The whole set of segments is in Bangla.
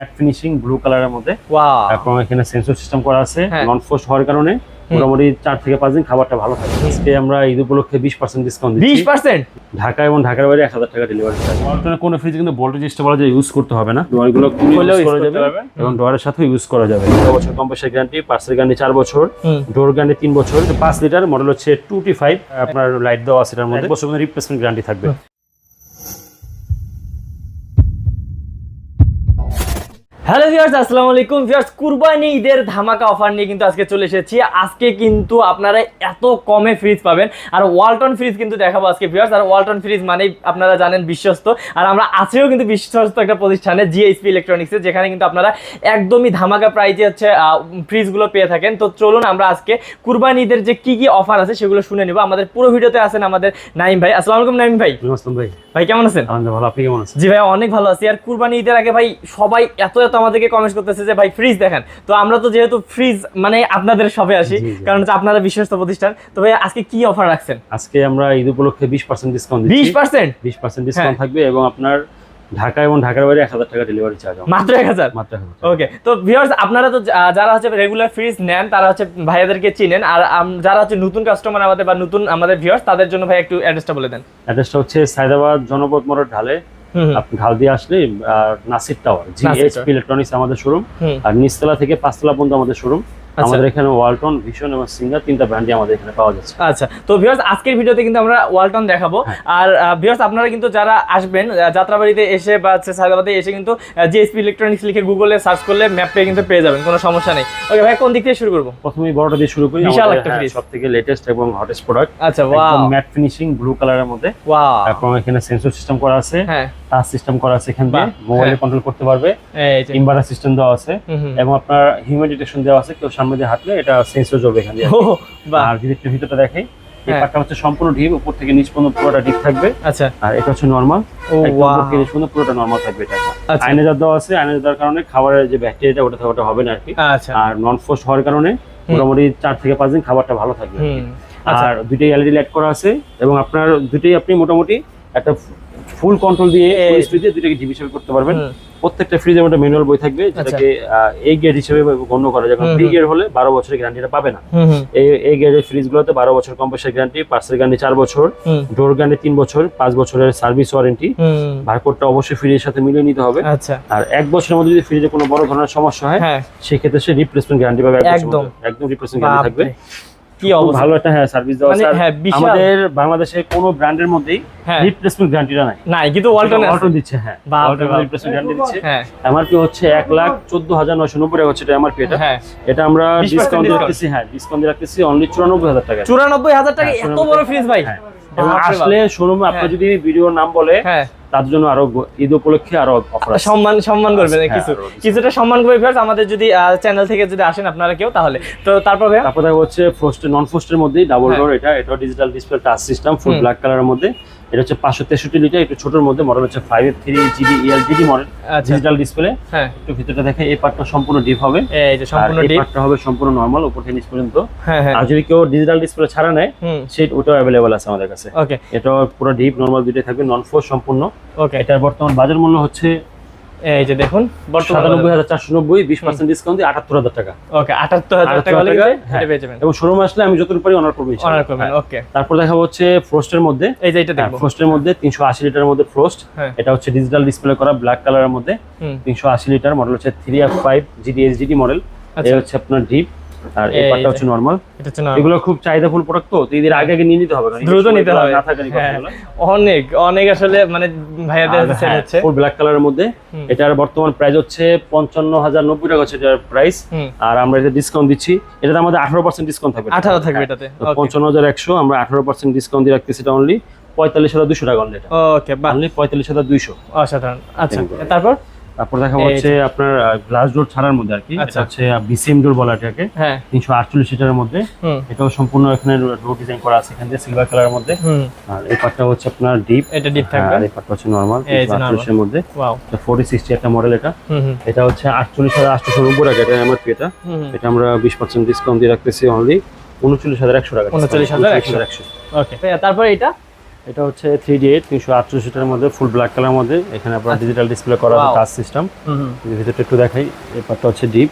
ম্যাট ফিনিশিং ব্লু কালারের মধ্যে। ওয়াও এবং এখানে সেন্সর সিস্টেম করা আছে হ্যাঁ। নন ফোস্ট হওয়ার কারণে মোটামুটি চার থেকে পাঁচ দিন খাবারটা ভালো থাকে। আজকে আমরা ঈদ উপলক্ষে বিশ পার্সেন্ট ডিসকাউন্ট বিশ দিচ্ছি পার্সেন্ট ঢাকা এবং ঢাকার বাইরে এক হাজার টাকা ডেলিভারি চার্জ কোনো ফ্রিজ কিন্তু ভোল্টেজ স্টেবলার ইউজ করতে হবে না। ডোয়ারগুলো ইউজ করা যাবে এবং ডোয়ারের সাথেও ইউজ করা যাবে। এক বছর কম্প্রেসার গ্যারান্টি পার্সেল গ্যারান্টি চার বছর। ডোর গ্যারান্টি তিন বছর। পাঁচ লিটার মডেল হচ্ছে টু টি ফাইভ আপনার লাইট দেওয়া আছে এটার মধ্যে। বছর রিপ্লেসমেন্ট গ্যারান্টি থাকবে। হ্যালো ভিউয়ার্স আসসালামু আলাইকুম। ভিউয়ার্স কুরবানি ঈদের ধামাকা অফার নিয়ে কিন্তু আজকে চলে এসেছি। আজকে কিন্তু আপনারা এত কমে ফ্রিজ পাবেন। আর ওয়ালটন ফ্রিজ কিন্তু দেখাবো আজকে ভিউয়ার্স আর ওয়ালটন ফ্রিজ মানেই আপনারা জানেন বিশ্বস্ত। আর আমরা আছেও কিন্তু বিশ্বস্ত একটা প্রতিষ্ঠানে জিএসপি ইলেকট্রনিক্সে যেখানে কিন্তু আপনারা একদমই ধামাকা প্রাইজে হচ্ছে ফ্রিজগুলো পেয়ে থাকেন। তো চলুন আমরা আজকে কুরবানি ঈদের যে কি কি অফার আছে সেগুলো শুনে নেব। আমাদের পুরো ভিডিওতে আছেন আমাদের নাইম ভাই। আসসালামু আলাইকুম নাইম ভাই। নমস্কার ভাই। ভাই কেমন আছেন? ভালো। আপনি কেমন আছেন? জি ভাই অনেক ভালো আছি। আর কুরবানি ঈদের আগে ভাই সবাই এত এত আমাদেরকে কমেন্ট করতেছে যে ভাই ফ্রিজ দেখেন। তো আমরা তো যেহেতু ফ্রিজ মানে আপনাদের সবে আসি। কারণ হচ্ছে আপনারা বিশ্বস্ত প্রতিষ্ঠান। তো ভাই আজকে কি অফার রাখছেন? আজকে আমরা ঈদ উপলক্ষে বিশ পার্সেন্ট ডিসকাউন্ট বিশ পার্সেন্ট বিশ পার্সেন্ট ডিসকাউন্ট হ্যাঁ। থাকবে এবং আপনার ঢাকা এবং ঢাকার বাইরে এক হাজার টাকা ডেলিভারি চার্জ মাত্র এক হাজার? মাত্র ওকে তো ভিউয়ার্স আপনারা তো যারা হচ্ছে রেগুলার ফ্রিজ নেন তারা হচ্ছে ভাইয়াদেরকে চিনেন। আর যারা হচ্ছে নতুন কাস্টমার আমাদের বা নতুন আমাদের ভিউয়ার্স তাদের জন্য ভাই একটু অ্যাড্রেসটা বলে দেন। অ্যাড্রেসটা হচ্ছে সায়দাবাদ জনপদ মোড়ের ঢালে আপনি ঢাল দিয়ে আসলে নাসির টাওয়ার জি নাসির এইচপি ইলেকট্রনিক্স আমাদের শোরুম আর নিচতলা থেকে পাঁচতলা পর্যন্ত আমাদের শোরুম। আমাদের এখানে ওয়ালটন ভিশন এবং সিঙ্গার তিনটা ব্র্যান্ডই আমাদের এখানে পাওয়া যাচ্ছে। আচ্ছা তো ভিউয়ার্স আজকের ভিডিওতে কিন্তু আমরা ওয়ালটন দেখাবো। হ্যাঁ। আর ভিউয়ার্স আপনারা কিন্তু যারা আসবেন যাত্রাবাড়িতে এসে বা এসে কিন্তু জিএসপি ইলেকট্রনিক্স লিখে গুগলে সার্চ করলে ম্যাপ পেয়ে কিন্তু পেয়ে যাবেন কোনো সমস্যা নেই। ওকে ভাই কোন দিক থেকে শুরু করব? প্রথমেই বড়টা দিয়ে শুরু করি বিশাল একটা fridge। সব থেকে লেটেস্ট এবং হটেস্ট প্রোডাক্ট আচ্ছা ওয়াও ম্যাট ফিনিশিং ব্লু কালারের মধ্যে। ওয়াও এবং এখানে সেন্সর সিস্টেম করা আছে। হ্যাঁ। টাচ সিস্টেম করা আছে এখান দিয়ে। মোবাইলে হ্যাঁ। কন্ট্রোল করতে পারবে। ইনভার্টার সিস্টেম দেওয়া আছে। এবং আপনার হিউম্যান ডিটেকশন দেওয়া আছে কেউ সামনে দিয়ে হাঁটলে এটা সেন্সর জ্বলবে এখান আর যদি একটু ভিতরটা দেখাই এই হ্যাঁ। পাটটা হচ্ছে সম্পূর্ণ ডিপ উপর থেকে নিচ পর্যন্ত পুরোটা ডিপ থাকবে। আচ্ছা। আর এটা হচ্ছে নর্মাল ও ওয়াও নিচ পর্যন্ত পুরোটা নর্মাল থাকবে এটা। আচ্ছা। দেওয়া আছে দেওয়ার কারণে খাবারের যে ব্যাকটেরিয়াটা ওটা ওটা হবে না আর কি। আচ্ছা। আর নন ফোস্ট হওয়ার কারণে মোটামুটি চার থেকে পাঁচ দিন খাবারটা ভালো থাকবে আচ্ছা। আর দুইটাই এলইডি লাইট করা আছে এবং আপনার দুটোই আপনি মোটামুটি একটা ফুল কন্ট্রোল দিয়ে দিয়ে দুটোকে জিপ হিসেবে করতে পারবেন। প্রত্যেকটা ফ্রিজের মধ্যে ম্যানুয়াল বই থাকবে যেটাকে এই গেট হিসেবে গণ্য করা যায়। বি। হলে বারো বছরের গ্যারান্টিটা পাবে না। এই এই গেটের ফ্রিজগুলোতে বারো বছর কম্প্রেসার গ্যারান্টি পার্সেল গ্যারান্টি চার বছর ডোর গ্যারান্টি তিন বছর পাঁচ বছরের সার্ভিস ওয়ারেন্টি বারকোডটা অবশ্যই ফ্রিজের সাথে মিলিয়ে নিতে হবে। আচ্ছা। আর এক বছরের মধ্যে যদি ফ্রিজে কোনো বড় ধরনের সমস্যা হয় হ্যাঁ। সেক্ষেত্রে সে রিপ্লেসমেন্ট গ্যারান্টি পাবে একদম। একদম রিপ্লেসমেন্ট গ্যারান্টি থাকবে। কি অবস্থা? ভালো একটা হ্যাঁ সার্ভিস দেওয়া। মানে আর হ্যাঁ আমাদের বাংলাদেশের কোনো ব্র্যান্ডের মধ্যেই হ্যাঁ। রিপ্লেসমেন্ট গ্যারান্টিটা নাই। নাই কিন্তু ওয়ালটনে ওয়ালটন দিচ্ছে হ্যাঁ। ওয়ালটন রিপ্লেসমেন্ট গ্যারান্টি দিচ্ছে। হ্যাঁ। এমআরপি হচ্ছে এক লাখ চোদ্দ হাজার নয়শো নব্বই টাকা হচ্ছে এটা এমআরপি এটা। হ্যাঁ। এটা আমরা 20% ডিসকাউন্ট। রাখতেছি হ্যাঁ ডিসকাউন্ট রাখতেছি অনলি চুরানব্বই হাজার টাকা চুরানব্বই হাজার টাকা হ্যাঁ, এত বড় ফ্রিজ ভাই। হ্যাঁ। আসলে শোরুমে আপনার হ্যাঁ। যদি ভিডিওর নাম বলে হ্যাঁ। তার জন্য আরও ঈদ উপলক্ষে আরও অফার সম্মান সম্মান করবেন হ্যাঁ, কিছু কিছুটা সম্মান করবে ভিউয়ার্স আমাদের যদি চ্যানেল থেকে যদি আসেন আপনারা কেউ তাহলে। তো তারপর তারপর হচ্ছে ফ্রস্টের নন ফ্রস্টের মধ্যেই ডাবল হ্যাঁ। ডোর এটা এটা digital display touch system full. Black কালারের মধ্যে। এটা হচ্ছে পাঁচশো তেষট্টি লিটার একটু ছোটোর মধ্যে মডেল হচ্ছে five three GB ELGD model digital display হ্যাঁ। একটু ভিতরটা দেখে এই পার্টটা সম্পূর্ণ ডিপ হবে। সম্পূর্ণ এই পার্টটা হবে সম্পূর্ণ নর্মাল উপর থেকে নিচ পর্যন্ত। হ্যাঁ হ্যাঁ। আর যদি কেউ ডিজিটাল ডিসপ্লে ছাড়া নেয় সেট ওটাও অ্যাভেলেবল আছে আমাদের কাছে। ওকে এটা পুরো ডিপ নর্মাল দুইটাই থাকবে নন ফোর সম্পূর্ণ। ওকে এটার বর্তমান বাজার মূল্য হচ্ছে এই যে দেখুন বর্তমানে সাতানব্বই হাজার চারশো নব্বই বিশ পার্সেন্ট ডিসকাউন্ট দিয়ে আটাত্তর হাজার টাকা। ওকে আটাত্তর হাজার টাকা হলে টাকা, কিন্তু হ্যাঁ। এটা পেয়ে যাবেন। এবং শোরুম আসলে আমি যতটুকু পারি অনার করব অনার করবেন হ্যাঁ। ওকে তারপর দেখা হচ্ছে ফ্রোস্টের মধ্যে। এই যে এটা ফ্রোস্টের মধ্যে তিনশো আশি লিটারের মধ্যে ফ্রস্ট হ্যাঁ। এটা হচ্ছে ডিজিটাল ডিসপ্লে করা ব্ল্যাক কালারের মধ্যে। তিনশো আশি লিটার মডেল হচ্ছে three F five GD model. এই হচ্ছে আপনার ডিপ আর এই যে। হচ্ছে নর্মাল এটা হচ্ছে normal। এগুলো খুব চাহিদাফুল প্রোডাক্ট তো এদের আগে আগে নিয়ে নিতে হবে দ্রুত নিতে হবে। না হ্যাঁ, অনেক অনেক আসলে মানে ভাইয়াদের হচ্ছে। ফুল ব্ল্যাক কালারের মধ্যে। এটার বর্তমান প্রাইস হচ্ছে পঞ্চান্ন হাজার নব্বই টাকা হচ্ছে এটার প্রাইস আর আমরা এটা ডিসকাউন্ট দিচ্ছি। এটাতে আমাদের আঠারো পার্সেন্ট ডিসকাউন্ট থাকবে। আঠারো থাকবে। এটাতে। পঞ্চান্ন হাজার একশো আমরা আঠারো পার্সেন্ট ডিসকাউন্ট দিয়ে রাখতেছি এটা অনলি পঁয়তাল্লিশ হাজার দুশো টাকা অনলি ওকে অনলি পঁয়তাল্লিশ হাজার দুইশো। অসাধারণ। আচ্ছা তারপর? তারপর দেখা হচ্ছে আপনার গ্লাস ডোর ছাড়ার মধ্যে আর কি। এটা আচ্ছা। হচ্ছে বিসিএম ডোর বলা এটাকে। হ্যাঁ। তিনশো আটচল্লিশ লিটারের মধ্যে। এটাও সম্পূর্ণ এখানে ডোর ডিজাইন করা আছে এখান থেকে সিলভার কালারের মধ্যে। আর এই পার্টটা হচ্ছে আপনার ডিপ এটা ডিপ থাকবে। আর এই পার্টটা হচ্ছে নর্মাল। আটচল্লিশের মধ্যে। ফোর্টি সিক্সটি একটা মডেল এটা। এটা হচ্ছে আটচল্লিশ হাজার আটশো নব্বই টাকা এটা এমআরপি এটা। এটা আমরা বিশ পার্সেন্ট ডিসকাউন্ট দিয়ে রাখতেছি অনলি উনচল্লিশ হাজার একশো টাকা 39,100 একশো। ওকে তারপর এটা এটা হচ্ছে থ্রি ডি এইট তিনশো আটচল্লিশটার মধ্যে ফুল ব্ল্যাক কালার মধ্যে। এখানে আপনার ডিজিটাল ডিসপ্লে করা আছে টাচ সিস্টেম। ভিতরটা একটু দেখাই এই পার্টটা হচ্ছে ডিপ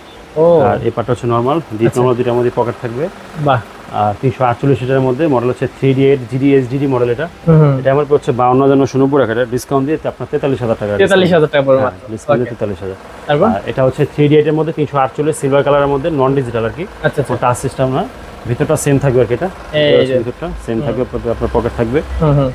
আর এই পার্টটা হচ্ছে নর্মাল ডিপ আচ্ছা। নর্মাল দুইটার মধ্যে পকেট থাকবে। বাহ। আর তিনশো আটচল্লিশ লিটারের মধ্যে মডেল হচ্ছে three D eight GD S GD model এটা। এটা আমার হচ্ছে বাউন্ন হাজার নশো নব্বই টাকা ডিসকাউন্ট দিয়ে আপনার তেতাল্লিশ হাজার টাকা তেতাল্লিশ হাজার টাকা। ডিসকাউন্ট দিয়ে Okay. তেতাল্লিশ হাজার। এটা হচ্ছে থ্রি ডি এইটের মধ্যে তিনশো আটচল্লিশ সিলভার কালারের মধ্যে নন ডিজিটাল আর কি। আচ্ছা আচ্ছা। টাচ সিস্টেম না। ভিতরটা সেম থাকবে আর কি এটা এই যে। ভিতরটা সেম থাকবে আপনার- আপনার পকেট থাকবে।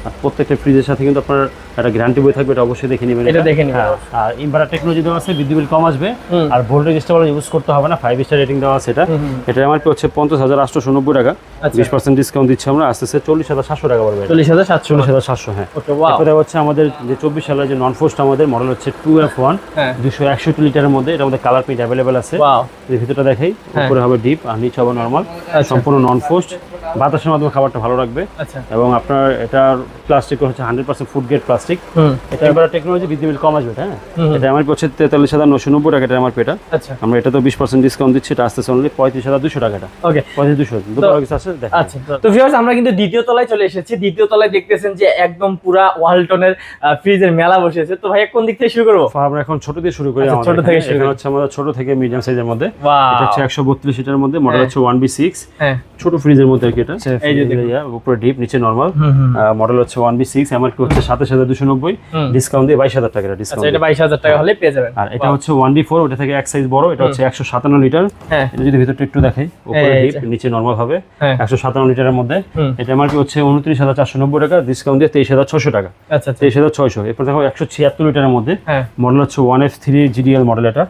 আর প্রত্যেকটা ফ্রিজের সাথে কিন্তু আপনার একটা গ্যারান্টি বই থাকবে এটা অবশ্যই দেখে নেবেন এটা দেখে নিবেন। হ্যাঁ, আর ইনভার্টার টেকনোলজি দেওয়া আছে বিদ্যুৎ বিল কম আসবে আর ভোল্টেজ স্টেবল ইউজ করতে হবে না ফাইভ স্টার রেটিং দেওয়া আছে এটা। এটা আমার হচ্ছে পঞ্চাশ হাজার আটশো নব্বই টাকা আচ্ছা। বিশ পার্সেন্ট ডিসকাউন্ট দিচ্ছি আমরা আস্তে আস্তে চল্লিশ হাজার সাতশো টাকা পড়বে। চল্লিশ হাজার সাতশো চল্লিশ হাজার সাতশো হ্যাঁ তারপরে হচ্ছে আমাদের যে চব্বিশ সালের যে নন ফোস্ট আমাদের মডেল হচ্ছে টু এফ ওয়ান দুশো একষট্টি লিটারের মধ্যে এটা মধ্যে কালার প্রিন্ট অ্যাভেলেবেল আছে ভিতরটা দেখাই হ্যাঁ। উপরে হবে ডিপ আর নিচে হবে নর্মাল। সম্পূর্ণ নন ফোস্ট বাতাসের মাধ্যমে খাবারটা ভালো রাখবে। আচ্ছা। এবং আপনার এটার প্লাস্টিক হচ্ছে hundred percent food grade plastic এটা এবার টেকনোলজি বিদ্যুৎ বিল কম আসবে হ্যাঁ? এটা আমার হচ্ছে তেতাল্লিশ হাজার নশো নব্বই টাকা এটা আমার পেটা। আচ্ছা। আমরা এটা তো বিশ পার্সেন্ট ডিসকাউন্ট দিচ্ছি এটা আসতেছে অনলি পঁয়ত্রিশ হাজার দুশো টাকাটা ওকে পঁয়ত্রিশ দুশো আচ্ছা তো ভিউয়ার্স আমরা কিন্তু দ্বিতীয় তলায় চলে এসেছি। দ্বিতীয় তলায় দেখতেছেন যে একদম পুরা ওয়ালটনের ফ্রিজের মেলা বসেছে তো ভাই কোন দিক থেকে শুরু করব? আমরা এখন ছোট দিয়ে শুরু করি আচ্ছা, ছোট থেকে শুরু করি। হচ্ছে আমাদের ছোট থেকে মিডিয়াম সাইজের মধ্যে. এটা হচ্ছে একশো বত্রিশ লিটারের মধ্যে মডেল হ্যাঁ। হচ্ছে ওয়ান বি সিক্স হ্যাঁ। ছোট ফ্রিজের মধ্যে এটা? এই যে উপরে ডিপ নিচে নর্মাল হুম হুম। মডেল হচ্ছে ওয়ান বি সিক্স আমার কি হচ্ছে সাতাশ হাজার দুশো নব্বই। ডিসকাউন্ট দিয়ে বাইশ হাজার টাকা আচ্ছা ডিসকাউন্ট এটা বাইশ হাজার টাকা হলে পেয়ে যাবেন। আর এটা হচ্ছে ওয়ান ডি ফোর ওটা থেকে এক সাইজ বড় এটা হচ্ছে একশো সাতান্ন লিটার হ্যাঁ। এটা যদি ভিতরটা একটু দেখাই উপরে এই ডিপ নিচে নর্মাল হবে। হ্যাঁ। একশো সাতান্ন লিটারের মধ্যে। এটা আমার কি হচ্ছে উনত্রিশ হাজার চারশো নব্বই টাকা ডিসকাউন্ট দিয়ে তেইশ হাজার ছশো টাকা। আচ্ছা আচ্ছা। তেইশ হাজার ছয়শো। এরপর দেখো একশো ছিয়াত্তর লিটারের মধ্যে হ্যাঁ। মডেল হচ্ছে one F three GDL model এটা।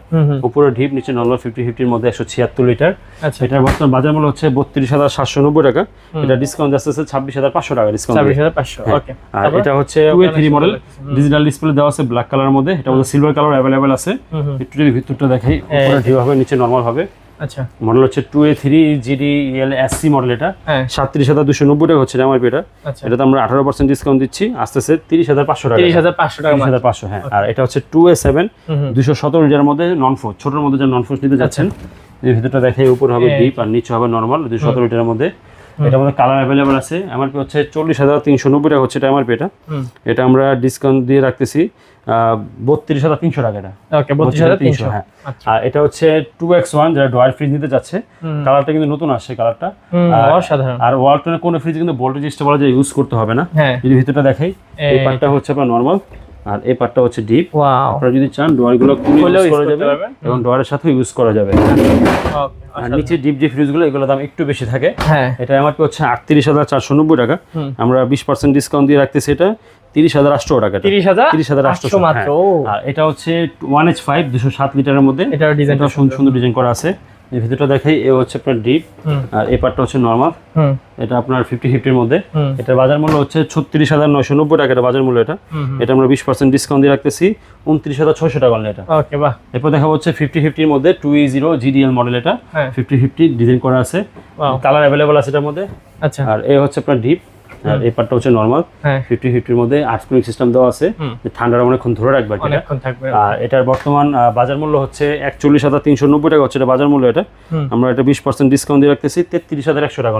উপরে ডিপ নিচে নর্মাল ফিফটি ফিফটির মধ্যে একশো ছিয়াত্তর লিটার আচ্ছা। এটার বর্তমান বাজার মূল্য হচ্ছে বত্রিশ হাজার সাতশো নব্বই টাকা। এটা ডিসকাউন্ট আসতে ছাব্বিশ হাজার পাঁচশো টাকা ডিসকাউন্ট ছাব্বিশ হাজার পাঁচশো হ্যাঁ। ওকে আর এটা হচ্ছে two three model digital display দেওয়া আছে ব্ল্যাক কালারের মধ্যে। এটা মধ্যে সিলভার কালার অ্যাভেলেবেল আছে। একটু যদি ভিতরটা দেখাই উপরে ঢিউ হবে নিচে নর্মাল হবে। আচ্ছা। মডেল হচ্ছে two A three GD L S C model এটা। হ্যাঁ। সাতত্রিশ হাজার দুশো নব্বই টাকা হচ্ছে আমার এটা। আচ্ছা। এটাতে আমরা আঠারো পার্সেন্ট ডিসকাউন্ট দিচ্ছি। আস্তে আস্তে তিরিশ হাজার পাঁচশো টাকা। তিরিশ হাজার পাঁচশো টাকা হাজার পাঁচশো হ্যাঁ। আর এটা হচ্ছে টু এ সেভেন দুশো সতেরো মধ্যে নন ফোর ছোটোর মধ্যে যে নন ফোর নিতে যাচ্ছেন এই ভিতরটা দেখে উপর হবে ডিপ আর নিচে হবে নর্মাল দুশো সতেরো লিটারের মধ্যে। এটার মধ্যে কালার অ্যাভেলেবেল আছে। এমআরপি হচ্ছে চল্লিশ হাজার তিনশো নব্বই টাকা হচ্ছে এটা এমআরপি এটা। এটা আমরা ডিসকাউন্ট দিয়ে রাখতেছি বত্রিশ হাজার তিনশো টাকা এটা। ওকে বত্রিশ হাজার তিনশো। হ্যাঁ। আচ্ছা। আর এটা হচ্ছে টু এক্স ওয়ান যারা ডয়ার ফ্রিজ নিতে যাচ্ছে কালারটা কিন্তু নতুন আসছে কালারটা আর- ওয়ালটনের কোনো ফ্রিজ কিন্তু ভোল্টেজ স্টেবল যে ইউজ করতে হবে না। হ্যাঁ। যদি ভিতরটা দেখাই এই- পার্টটা হচ্ছে আপনার নর্মাল আর এই পার্টটা হচ্ছে ডিপ ওয়াও আপনারা যদি চান ডয়ারগুলো খুলে করা যাবে। এবং ডয়ারের সাথে ইউজ করা যাবে। আর নিচে ডিপ যে ফ্রিজগুলো এগুলো দাম একটু বেশি থাকে। হ্যাঁ। এটা আমার হচ্ছে আটত্রিশ হাজার চারশো নব্বই টাকা। আমরা বিশ পার্সেন্ট ডিসকাউন্ট দিয়ে রাখতেছি এটা। তিরিশ হাজার আটশো টাকা এটা। তিরিশ হাজার তিরিশ হাজার আটশো মাত্র আর এটা হচ্ছে ওয়ান এইচ ফাইভ দুশো সাত লিটারের মধ্যে। এটার ডিজাইনটা সুন্দর সুন্দর। ডিজাইন করা আছে। এই ভিতরটা দেখাই এ হচ্ছে আপনার ডিপ আর এই পার্টটা হচ্ছে নর্মাল এটা আপনার ফিফটি ফিফটির মধ্যে। এটার বাজার মূল্য হচ্ছে ছত্রিশ হাজার নয়শো নব্বই টাকা এটা বাজার মূল্য এটা। এটা আমরা বিশ পার্সেন্ট ডিসকাউন্ট দিয়ে রাখতেছি। উনত্রিশ হাজার ছয়শো টাকা অনলি এটা। ওকে বাহ। এরপর দেখা হচ্ছে ফিফটি ফিফটির মধ্যে two E zero GDL model এটা। ফিফটি ফিফটি ডিজাইন করা আছে। কালার অ্যাভেলেবল আছে এটার মধ্যে। আচ্ছা। আর এ হচ্ছে আপনার ডিপ আর এই পার্টটা হচ্ছে নর্মাল হ্যাঁ। ফিফটি ফিফটির মধ্যে আর্ট কুলিং সিস্টেম দেওয়া আছে। ঠান্ডাটা অনেকক্ষণ ধরে রাখবে আর এটার বর্তমান বাজার মূল্য হচ্ছে একচল্লিশ হাজার তিনশো নব্বই টাকা হচ্ছে এটা বাজার মূল্য এটা। আমরা এটা বিশ পার্সেন্ট ডিসকাউন্ট দিয়ে রাখতেছি তেত্রিশ হাজার একশো টাকা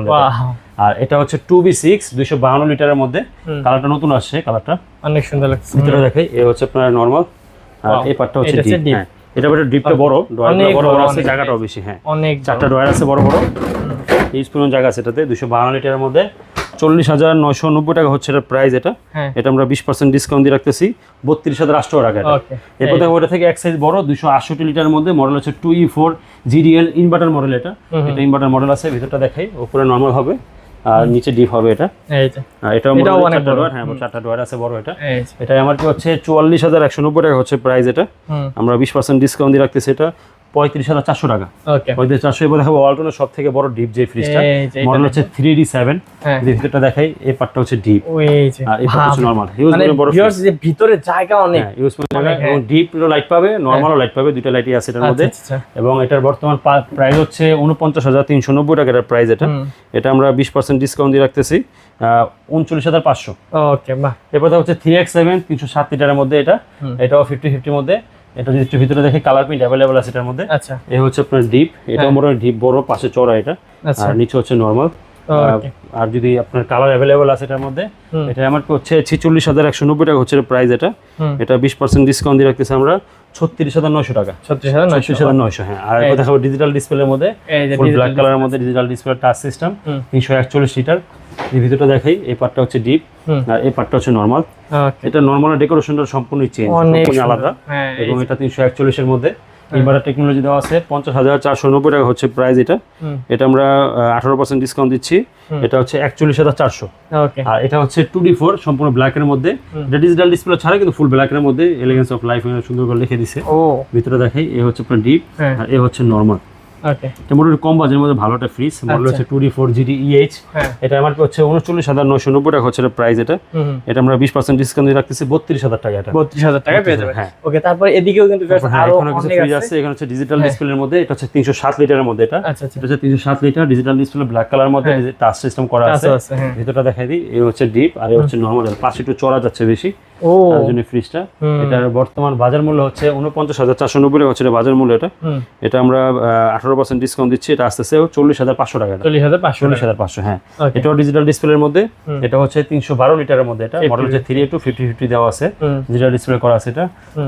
আর এটা হচ্ছে টু বি সিক্স দুইশো বাহান্ন লিটারের মধ্যে। কালারটা নতুন আসছে কালারটা। অনেক সুন্দর লাগছে ভিতরে দেখাই এ হচ্ছে আপনার নর্মাল আর. এই পার্টটা হচ্ছে ডিপ হ্যাঁ এটা বেটা ডিপটা বড় ডয়ারগুলো বড় বড়, আছে জায়গাটাও বেশি হ্যাঁ। অনেক চারটা ডয়ার আছে বড় বড়। এই স্পুন জায়গা আছে এটাতে দুশো বাহান্ন লিটারের মধ্যে। চল্লিশ হাজার নয়শো নব্বই টাকা হচ্ছে এটার প্রাইস এটা। হ্যাঁ। এটা আমরা বিশ পার্সেন্ট ডিসকাউন্ট দিয়ে রাখতেছি। বত্রিশ হাজার আটশো টাকা এটা। এরপর দেখো ওটা থেকে এক সাইজ বড় দুশো আটষট্টি লিটারের মধ্যে মডেল হচ্ছে two E four GDL inverter model এটা। এটা ইনভার্টার মডেল আছে ভিতরটা দেখাই। উপরে নর্মাল হবে আর নিচে ডিপ হবে এটা। এটাও অনেক বড়। হ্যাঁ চারটা ডোয়ার আছে বড় এটা। এটা আমার কি হচ্ছে চুয়াল্লিশ হাজার একশো নব্বই টাকা হচ্ছে প্রাইস এটা। আমরা বিশ পার্সেন্ট ডিসকাউন্ট দিয়ে রাখতেছি এটা। পঁয়ত্রিশ হাজার চারশো টাকা। পঁয়ত্রিশ চারশো এবার দেখাবো ওয়ালটনের সব থেকে বড় ডিপ যে ফ্রিজটা যে মডেল হচ্ছে থ্রি ডি সেভেন হ্যাঁ। ভিতরটা দেখাই এই পার্টটা হচ্ছে ডিপ আর এই পার্টটা হচ্ছে নর্মাল হিউজ মানে বড় যে ভিতরে জায়গা অনেক। হ্যাঁ ইউজ এবং ডিপ লাইট পাবে নর্মালও লাইট পাবে দুইটা লাইটই আছে এটার মধ্যে। আচ্ছা, আচ্ছা। এবং এটার বর্তমান প্রাইস হচ্ছে উনপঞ্চাশ হাজার তিনশো নব্বই টাকা এটার প্রাইস এটা। এটা আমরা বিশ পার্সেন্ট ডিসকাউন্ট দিয়ে রাখতেছি। উনচল্লিশ হাজার পাঁচশো। ওকে বাহ। এরপর হচ্ছে থ্রি এক্স সেভেন তিনশো সাত লিটারের মধ্যে এটা। এটাও ফিফটি ফিফটির মধ্যে। এটা যদি ভিতরে দেখে কালার প্রিন্ট অ্যাভেলেবল আছে এটার মধ্যে। আচ্ছা। এ হচ্ছে আপনার ডিপ এটা হ্যাঁ। মোটামুটি ডিপ বড় পাশে চড়া এটা। আচ্ছা। আর নিচে হচ্ছে নর্মাল আর যদি আপনার কালার অ্যাভেলেবল আছে এটার মধ্যে এটা আমার হচ্ছে ছিচল্লিশ হাজার একশো নব্বই টাকা হচ্ছে প্রাইস এটা। এটা বিশ পার্সেন্ট ডিসকাউন্ট দিয়ে রাখতেছি আমরা। ছত্রিশ হাজার নয়শো টাকা। ছত্রিশ হাজার নয়শো। ছত্রিশ হাজার নয়শো হ্যাঁ। আর একবার দেখাবো ডিজিটাল ডিসপ্লের মধ্যে ব্ল্যাক কালারের মধ্যে ডিজিটাল ডিসপ্লে টাচ সিস্টেম তিনশো একচল্লিশ লিটার এই ভিতরটা দেখাই এই পার্টটা হচ্ছে ডিপ। আর এই পার্টটা হচ্ছে নর্মাল এটা নর্মাল ডেকোরেশনটা সম্পূর্ণ চেঞ্জ। আলাদা। হ্যাঁ, এবং এটা তিনশো একচল্লিশের মধ্যে ইনভার্টার টেকনোলজি দেওয়া আছে পঞ্চাশ হাজার চারশো নব্বই টাকা হচ্ছে প্রাইস এটা। এটা আমরা আঠারো পার্সেন্ট ডিসকাউন্ট দিচ্ছি। এটা হচ্ছে একচল্লিশ হাজার চারশো। আর এটা হচ্ছে টু ডি ফোর সম্পূর্ণ ব্ল্যাকের মধ্যে। এটা ডিজিটাল ডিসপ্লে ছাড়া কিন্তু ফুল ব্ল্যাকের মধ্যে এলিগেন্স অফ লাইফ সুন্দর করে লিখে দিছে। ও। ভিতরে দেখে এ হচ্ছে আপনার ডিপ হ্যাঁ। আর এ হচ্ছে নর্মাল এটা মোটামুটি কম বাজেটের মধ্যে ভালো একটা ফ্রিজ মডেল। হচ্ছে two D four GD EH হ্যাঁ। এটা আমার হচ্ছে উনচল্লিশ হাজার নয়শো নব্বই টাকা হচ্ছে প্রাইস এটা। এটা আমরা বিশ পার্সেন্ট ডিসকাউন্ট দিয়ে রাখতেছি বত্রিশ হাজার টাকা এটা। বত্রিশ হাজার টাকা পেয়ে যাবে হ্যাঁ। ওকে তারপর এদিকেও কিন্তু হ্যাঁ এখানে কিছু ফ্রিজ আছে। আছে এখানে হচ্ছে ডিজিটাল হ্যাঁ। ডিসপ্লের মধ্যে এটা হচ্ছে তিনশো সাত লিটারের মধ্যে এটা। আচ্ছা আচ্ছা। এটা হচ্ছে তিনশো সাত litre digital display black colour মধ্যে হ্যাঁ। টাচ সিস্টেম করা আছে। হ্যাঁ। ভিতরটা দেখাই দিই এই হচ্ছে ডিপ আর এই হচ্ছে নর্মাল পাশে একটু চড়া যাচ্ছে বেশি। তার জন্য ফ্রিজটা এটার বর্তমান বাজার মূল্য হচ্ছে উনপঞ্চাশ হাজার চারশো নব্বই টাকা হচ্ছে বাজার মূল্য এটা। এটা আমরা আঠারো পার্সেন্ট ডিসকাউন্ট দিচ্ছি এটা আসতেছে চল্লিশ হাজার পাঁচশো টাকা। চল্লিশ হাজার পাঁচশো চল্লিশ হাজার পাঁচশো হ্যাঁ। এটাও ডিজিটাল ডিসপ্লের মধ্যে এটা হচ্ছে তিনশো বারো লিটারের মধ্যে এটা। মডেল হচ্ছে থ্রি টু ফিফটি ফিফটি দেওয়া আছে। ডিজিটাল ডিসপ্লে করা আছে এটা।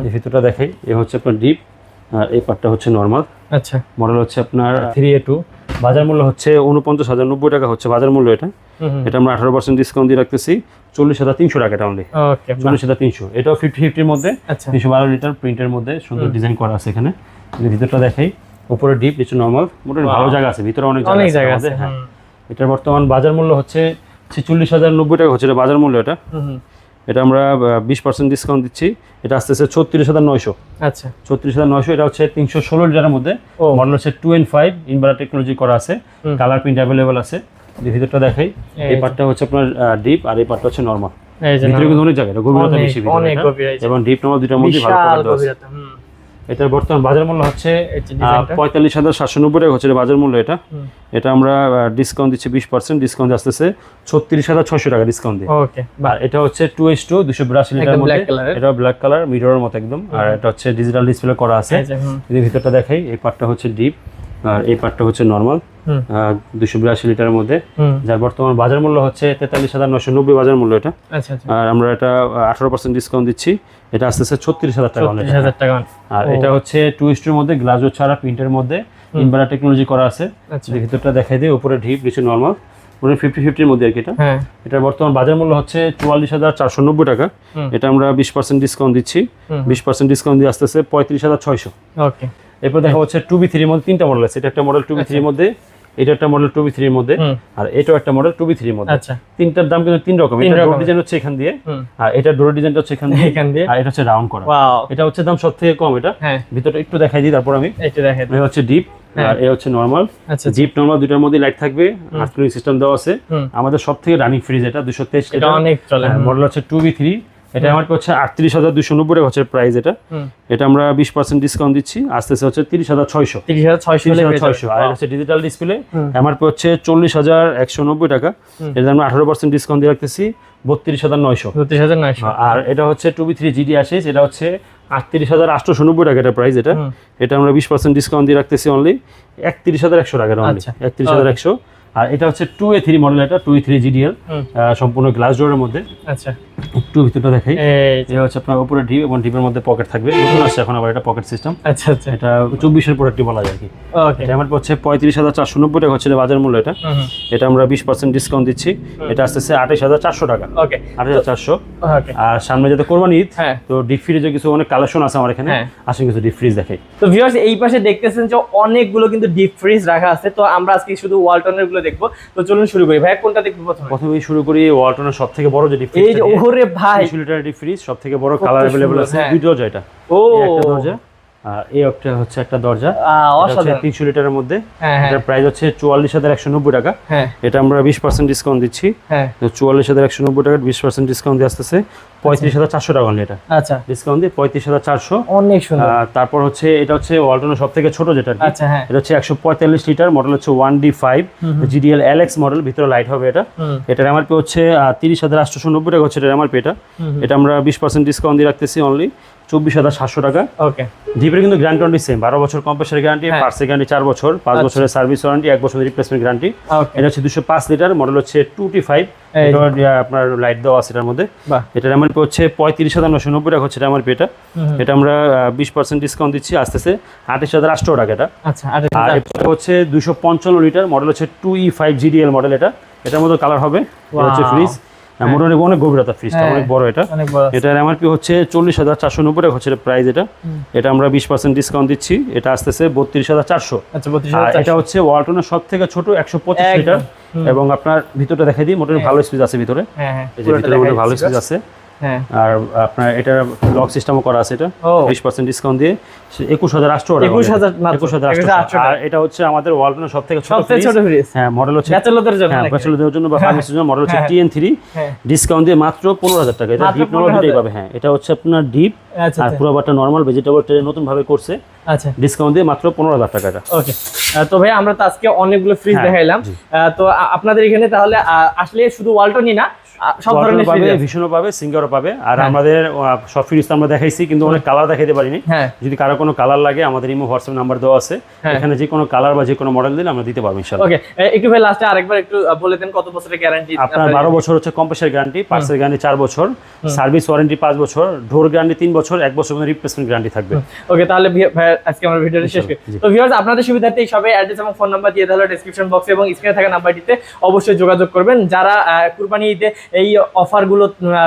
এই ভিতরটা দেখাই এ হচ্ছে আপনার ডিপ আর এই পার্টটা হচ্ছে নর্মাল আচ্ছা। মডেল হচ্ছে আপনার থ্রি এ টু বাজার মূল্য হচ্ছে উনপঞ্চাশ হাজার নব্বই টাকা হচ্ছে বাজার মূল্য এটা। এটা আমরা আঠারো পার্সেন্ট ডিসকাউন্ট দিয়ে রাখতেছি। চল্লিশ হাজার তিনশো টাকা এটা অনলি চল্লিশ হাজার তিনশো। এটাও ফিফটি ফিফটির মধ্যে। আচ্ছা। তিনশো বারো লিটার প্রিন্টের মধ্যে সুন্দর ডিজাইন করা আছে এখানে। ভিতরটা দেখাই উপরে ডিপ নিচে নর্মাল মোটামুটি ভালো জায়গা আছে ভিতরে অনেক জায়গা আছে হ্যাঁ। এটার বর্তমান বাজার মূল্য হচ্ছে ছেচল্লিশ হাজার নব্বই টাকা হচ্ছে এটা বাজার মূল্য এটা। এটা আমরা বিশ পার্সেন্ট ডিসকাউন্ট দিচ্ছি। এটা আসতেছে ছত্রিশ হাজার নয়শো। আচ্ছা। ছত্রিশ হাজার নয়শো এটা হচ্ছে তিনশো ষোলো লিটারের মধ্যে। মডেল হচ্ছে two and five inverter technology করা আছে। কালার প্রিন্ট অ্যাভেলেবেল আছে। ভিতরটা দেখাই এই পার্টটা হচ্ছে আপনার ডিপ আর এই পার্টটা হচ্ছে নর্মাল। ভিতরে কিন্তু অনেক জায়গা এটা গভীরতা বেশি গভীর, এবং ডিপ নর্মাল দুটার মধ্যে ভালো এটার বর্তমান বাজার মূল্য হচ্ছে পঁয়তাল্লিশ হাজার সাতশো নব্বই টাকা হচ্ছে বাজার মূল্য এটা। এটা আমরা ডিসকাউন্ট দিচ্ছি বিশ পার্সেন্ট ডিসকাউন্ট আসতেছে ছত্রিশ হাজার ছয়শো টাকা ডিসকাউন্ট দিয়ে। ওকে এটা হচ্ছে টু এস টু দুশো বিরাশি লিটার মধ্যে। এটা ব্ল্যাক কালার মিররের মতো একদম। আর এটা হচ্ছে ডিজিটাল ডিসপ্লে করা আছে। যদি ভিতরটা দেখাই এই পার্টটা হচ্ছে ডিপ আর এই পার্টটা হচ্ছে নর্মাল দুশো বিরাশি লিটারের মধ্যে। যার বর্তমান বাজার মূল্য হচ্ছে তেতাল্লিশ হাজার নশো নব্বই বাজার মূল্য এটা। আচ্ছা আচ্ছা। আর আমরা এটা আঠারো পার্সেন্ট ডিসকাউন্ট দিচ্ছি। এটা আসতেছে ছত্রিশ হাজার টাকা আর এটা হচ্ছে টু ইস্টের মধ্যে গ্লাজও ছাড়া প্রিন্টের মধ্যে। ইনভার্টার টেকনোলজি করা আছে। আচ্ছা। ভিতরটা দেখাই দিয়ে উপরে ঢিপ নিচে নর্মাল পুরো ফিফটি ফিফটির মধ্যে আর কি এটা। হ্যাঁ। এটার বর্তমান বাজার মূল্য হচ্ছে চুয়াল্লিশ হাজার চারশো নব্বই টাকা। এটা আমরা বিশ পার্সেন্ট ডিসকাউন্ট দিচ্ছি। বিশ পার্সেন্ট ডিসকাউন্ট দিয়ে আসতেছে পঁয়ত্রিশ হাজার ছয়শো। ওকে। এরপর দেখা হচ্ছে টু বি থ্রির মধ্যে তিনটা মডেল আছে। এটা একটা মডেল টু বি থ্রির মধ্যে এটা একটা মডেল টু বি থ্রির মধ্যে আর এটাও একটা মডেল টু বি থ্রির মধ্যে। আচ্ছা। তিনটার দাম কিন্তু তিন রকম। এটা ডোর ডিজাইন হচ্ছে এখান দিয়ে আর এটা ডোর ডিজাইনটা হচ্ছে এখান দিয়ে এখান দিয়ে। আর এটা হচ্ছে রাউন্ড করা। এটা হচ্ছে দাম সব থেকে কম এটা। হ্যাঁ। ভিতরটা একটু দেখাই দিই তারপর আমি। এইটা দেখেন এই হচ্ছে ডিপ হ্যাঁ। আর এ হচ্ছে নর্মাল আচ্ছা। জিপ নর্মাল দুটার মধ্যে লাইট থাকবে কুলিং সিস্টেম দেওয়া আছে। আমাদের সব থেকে রানিং ফ্রিজ এটা দুশো তেইশ এটা অনেক চলে। মডেল হচ্ছে টু বি থ্রি এটা আমার হচ্ছে আটত্রিশ হাজার দুশো নব্বই টাকা হচ্ছে প্রাইস এটা। এটা আমরা বিশ পার্সেন্ট ডিসকাউন্ট দিচ্ছি আস্তে আস্তে হচ্ছে তিরিশ হাজার ছয়শো। তিরিশ হাজার ছয়শো আর হচ্ছে ডিজিটাল ডিসপ্লে। এমআরপি হচ্ছে চল্লিশ হাজার একশো নব্বই টাকা। এটা আমরা আঠারো পার্সেন্ট ডিসকাউন্ট দিয়ে রাখতেছি বত্রিশ হাজার নয়শো। বত্রিশ হাজার নয়শো। আর এটা হচ্ছে টু বি থ্রি জিডি আসিস এটা হচ্ছে আটত্রিশ হাজার আটশো নব্বই টাকা এটা প্রাইস এটা। এটা আমরা বিশ পার্সেন্ট ডিসকাউন্ট দিয়ে রাখতেছি অনলি একত্রিশ হাজার একশো টাকা অনলি আচ্ছা। একত্রিশ হাজার একশো। আর এটা হচ্ছে টু এ থ্রি মডেল এটা টু এ থ্রি জিডিএল সম্পূর্ণ গ্লাস ডোরের মধ্যে। আচ্ছা। একটু ভিতরটা দেখাই। এই এটা হচ্ছে আপনার উপরে ডিপ এবং ডিপের মধ্যে পকেট থাকবে। নতুন আসছে এখন আবার এটা পকেট সিস্টেম। আচ্ছা আচ্ছা। এটা চব্বিশের প্রোডাক্টটি বলা যায় কি। এটা আমার হচ্ছে পঁয়ত্রিশ হাজার চারশো নব্বই টাকা হচ্ছে বাজার মূল্য এটা। এটা আমরা বিশ পার্সেন্ট ডিসকাউন্ট দিচ্ছি। এটা আসতেছে আঠাশ হাজার চারশো টাকা। ওকে আঠাশ হাজার চারশো। আর সামনে যাতে কোরবানি ঈদ হ্যাঁ। তো ডিপ ফ্রিজে কিছু অনেক কালেকশন আছে আমার এখানে। হ্যাঁ। কিছু ডিপ ফ্রিজ দেখাই। তো ভিউয়ার্স এই পাশে দেখতেছেন যে অনেকগুলো কিন্তু ডিপ ফ্রিজ রাখা আছে। তো আমরা আজকে শুধু ওয়ালটনেরগুলো দেখব। তো চলুন শুরু করি। ভাই কোনটা দেখব প্রথমে? শুরু করি ওয়ালটনের সব থেকে বড় যে ডিপ যে ওরে ভাই। তিনশো লিটার ফ্রিজ সবথেকে বড় কালার अवेलेबल আছে। দুটো দুই দরজা এটা। ও। একটা দরজা। এই একটা হচ্ছে একটা দরজা। তিনশো লিটারের মধ্যে। হ্যাঁ হ্যাঁ। এটার প্রাইস হচ্ছে চুয়াল্লিশ হাজার একশো নব্বই টাকা। হ্যাঁ। এটা আমরা বিশ পার্সেন্ট ডিসকাউন্ট দিচ্ছি। হ্যাঁ। চুয়াল্লিশ হাজার একশো নব্বই টাকার বিশ পার্সেন্ট ডিসকাউন্ট দিয়ে আসতেছে পঁয়ত্রিশ হাজার চারশো টাকা এটা। আচ্ছা। ডিসকাউন্ট দিয়ে পঁয়ত্রিশ হাজার চারশো। অনেক সুন্দর। তারপর হচ্ছে এটা হচ্ছে ওয়ালটনের সব থেকে ছোট যেটা। আচ্ছা হ্যাঁ। এটা হচ্ছে একশো পঁয়তাল্লিশ লিটার মডেল হচ্ছে one D five. GDL LX model ভিতরে লাইট হবে এটা। এটার এমআরপি হচ্ছে তিরিশ হাজার আটশোশো নব্বই টাকা হচ্ছে এটা হুম, হুম। এটা আমরা বিশ পার্সেন্ট ডিসকাউন্ট দিয়ে রাখতেছি অনলি চব্বিশ হাজার সাতশো টাকা। ওকে ডিপের কিন্তু গ্যারান্টি সেম বারো বছর কম্প্রেসার গ্যারান্টি। পার্সের গ্যারান্টি চার বছর পাঁচ আচ্ছা। বছরের সার্ভিস ওয়ারেন্টি এক বছরের রিপ্লেসমেন্ট গ্যারান্টি এটা হচ্ছে দুশো পাঁচ লিটার মডেল হচ্ছে টু টি ফাইভ আপনার লাইট দেওয়া আছে এটার মধ্যে। এটার এমআরপি হচ্ছে পঁয়ত্রিশ হাজার নশো নব্বই টাকা হচ্ছে এটা। এমআরপি এটা এটা আমরা বিশ পার্সেন্ট ডিসকাউন্ট দিচ্ছি আসতেছে আঠাশ হাজার আটশো টাকা এটা। আচ্ছা আর এটা হচ্ছে দুশো পঞ্চান্ন লিটার মডেল হচ্ছে two E five GDL model এটা। এটার মধ্যে কালার হবে হচ্ছে ফ্রিজ মোটামুটি অনেক গভীরতা ফ্রিজটা হ্যাঁ। অনেক বড় এটা। এটার এমআরপি হচ্ছে চল্লিশ হাজার চারশো নব্বই টাকা হচ্ছে প্রাইস এটা। এটা আমরা বিশ পার্সেন্ট ডিসকাউন্ট দিচ্ছি। এটা আসতেছে বত্রিশ হাজার চারশো। আচ্ছা এটা হচ্ছে ওয়ালটনের সব থেকে ছোট একশো পঁচিশ। লিটার এবং আপনার ভিতরটা দেখে দিই মোটামুটি ভালো স্পেস আছে ভিতরে। হ্যাঁ হ্যাঁ। ভালো। স্পেস আছে? হ্যাঁ আর আপনার এটা লক সিস্টেমও করা আছে এটা। বিশ পার্সেন্ট ডিসকাউন্ট দিয়ে। একুশ হাজার আটশো 21,000 মাত্র, একুশ হাজার 21,800 আর এটা হচ্ছে আমাদের ওয়ালটনের সব থেকে ছোট ছোট ফ্রিজ হ্যাঁ মডেল হচ্ছে ব্যাচেলরদের জন্য হ্যাঁ ব্যাচেলরদের জন্য বা ফার্মেসির জন্য মডেল হচ্ছে হ্যাঁ। টিএন থ্রি হ্যাঁ। ডিসকাউন্ট দিয়ে মাত্র পনেরো হাজার টাকা। এটা ডিপ নর্মাল 15,000 দুটোই পাবে হ্যাঁ। এটা হচ্ছে আপনার ডিপ আচ্ছা আর আচ্ছা। পুরো বাটা নর্মাল ভেজিটেবল ট্রে নতুন ভাবে করছে। আচ্ছা। ডিসকাউন্ট দিয়ে মাত্র পনেরো হাজার টাকা এটা ওকে তো ভাই আমরা তো আজকে অনেকগুলো ফ্রিজ হ্যাঁ, দেখাইলাম। তো আপনাদের এখানে তাহলে আসলে শুধু ওয়ালটনই না সব ধরনের পাবে ভীষণও পাবে সিঙ্গারও পাবে। আর হ্যাঁ। আমাদের সব ফ্রিজ আমরা দেখাইছি কিন্তু অনেক কালার দেখাইতে পারিনি। হ্যাঁ। যদি কারও কোনো কালার লাগে আমাদের ইমো হোয়াটসঅ্যাপ নাম্বার দেওয়া আছে। হ্যাঁ। এখানে যে কোনো কালার বা যে কোনো মডেল দিলে আমরা দিতে পারব ইনশাল্লাহ ওকে একটু ভাই লাস্টে আরেকবার একটু বলে দেন কত বছরের গ্যারান্টি আপনার বারো বছর হচ্ছে কম্প্রেসার গ্যারান্টি পার্সেল গ্যারান্টি চার বছর সার্ভিস ওয়ারেন্টি পাঁচ বছর ডোর গ্যারান্টি তিন বছর এক বছর রিপ্লেসমেন্ট গ্যারান্টি থাকবে। ওকে তাহলে ভাই আজকে আমরা ভিডিওটা শেষ করি। তো ভিউয়ার্স আপনাদের সুবিধার্থে সবাই অ্যাড্রেস এবং ফোন নাম্বার দিয়ে তাহলে ডেসক্রিপশন বক্সে এবং স্ক্রিনে থাকা নাম্বারটিতে অবশ্যই যোগাযোগ করবেন। যারা কুরবানি ঈদে এই অফারগুলো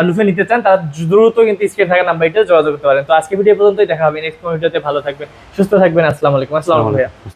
লুফে নিতে চান, তারা দ্রুত কিন্তু স্ক্রিনে থাকা নাম্বারটা যোগাযোগ করতে পারেন। তো আজকে ভিডিও পর্যন্তই, দেখা হবে নেক্সট ভিডিওতে, ভালো থাকবেন, সুস্থ থাকবেন, আসসালামু আলাইকুম। আসসালামু আলাইকুম